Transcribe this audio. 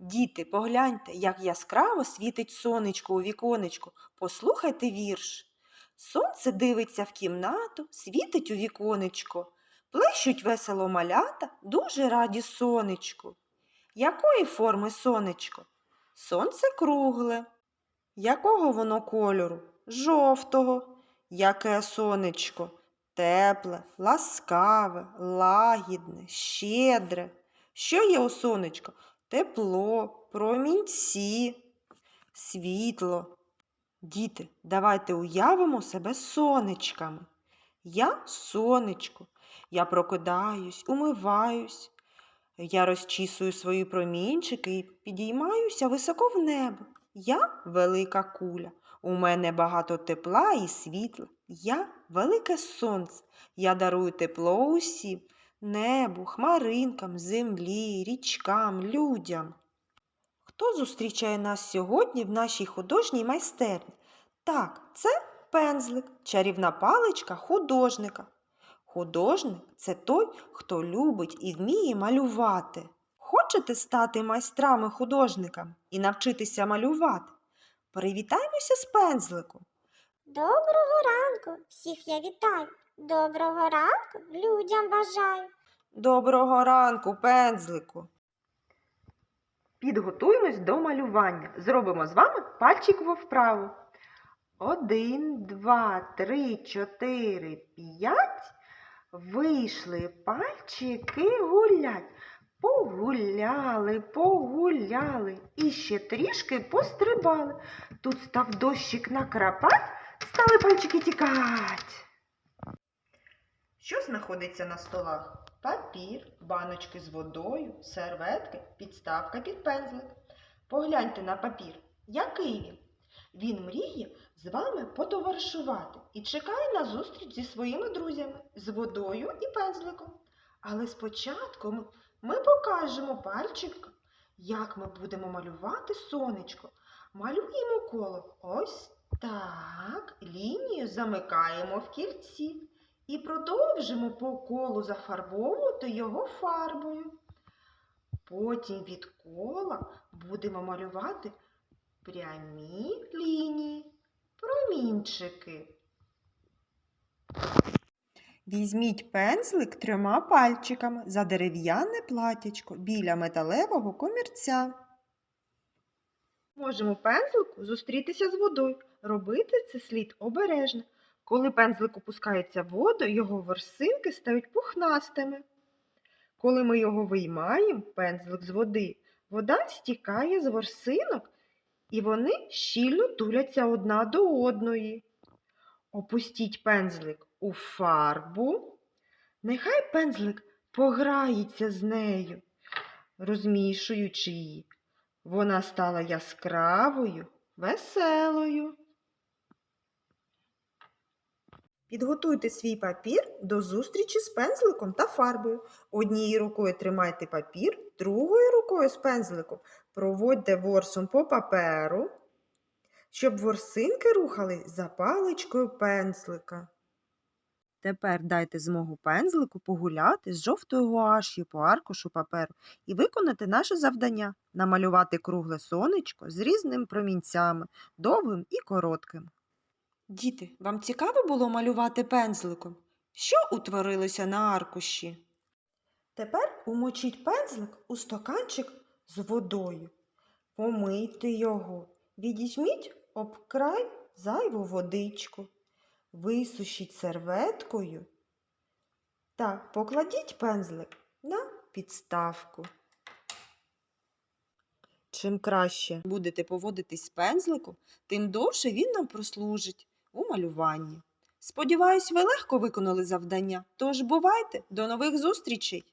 Діти, погляньте, як яскраво світить сонечко у віконечку. Послухайте вірш. Сонце дивиться в кімнату, світить у віконечко. Плещуть весело малята, дуже раді сонечку. Якої форми сонечко? Сонце кругле. Якого воно кольору? Жовтого. Яке сонечко? Тепле, ласкаве, лагідне, щедре. Що є у сонечка? Тепло, промінці, світло. Діти, давайте уявимо себе сонечками. Я сонечко. Я прокидаюсь, умиваюсь. Я розчісую свої промінчики і підіймаюся високо в небо. Я велика куля. У мене багато тепла і світла. Я велике сонце. Я дарую тепло усім небу, хмаринкам, землі, річкам, людям. Хто зустрічає нас сьогодні в нашій художній майстерні? Так, це пензлик, чарівна паличка художника. Художник це той, хто любить і вміє малювати. Хочете стати майстрами художниками і навчитися малювати? Привітаймося з пензликом. Доброго ранку! Всіх я вітаю. Доброго ранку людям бажаю. Доброго ранку, пензлику. Підготуємось до малювання. Зробимо з вами пальчикову вправу. Один, два, три, чотири, п'ять. Вийшли пальчики гулять. Погуляли, погуляли і ще трішки пострибали. Тут став дощик накрапать, стали пальчики тікать. Що знаходиться на столах? Папір, баночки з водою, серветки, підставка під пензлик. Погляньте на папір. Який він? Він мріє з вами потоваришувати і чекає на зустріч зі своїми друзями з водою і пензликом. Але спочатку ми, покажемо пальчиком, як ми будемо малювати сонечко. Малюємо коло ось так. Лінію замикаємо в кільці і продовжимо по колу зафарбовувати його фарбою. Потім від кола будемо малювати прямі лінії, промінчики. Візьміть пензлик трьома пальчиками за дерев'яне платячко біля металевого комірця. Можемо пензлику зустрітися з водою. Робити це слід обережно. Коли пензлик опускається в воду, його ворсинки стають пухнастими. Коли ми його виймаємо, пензлик з води, вода стікає з ворсинок, і вони щільно туляться одна до одної. Опустіть пензлик у фарбу. Нехай пензлик пограється з нею, розмішуючи її. Вона стала яскравою, веселою. Підготуйте свій папір до зустрічі з пензликом та фарбою. Однією рукою тримайте папір, другою рукою з пензликом проводьте ворсом по паперу, щоб ворсинки рухали за паличкою пензлика. Тепер дайте змогу пензлику погуляти з жовтою гуаш'ю по аркушу паперу і виконати наше завдання намалювати кругле сонечко з різними промінцями, довгим і коротким. Діти, вам цікаво було малювати пензликом? Що утворилося на аркуші? Тепер умочіть пензлик у стаканчик з водою. Помийте його, відізьміть об край зайву водичку, висушіть серветкою та покладіть пензлик на підставку. Чим краще будете поводитись з пензликом, тим довше він нам прослужить у малюванні. Сподіваюсь, ви легко виконали завдання. Тож бувайте, до нових зустрічей!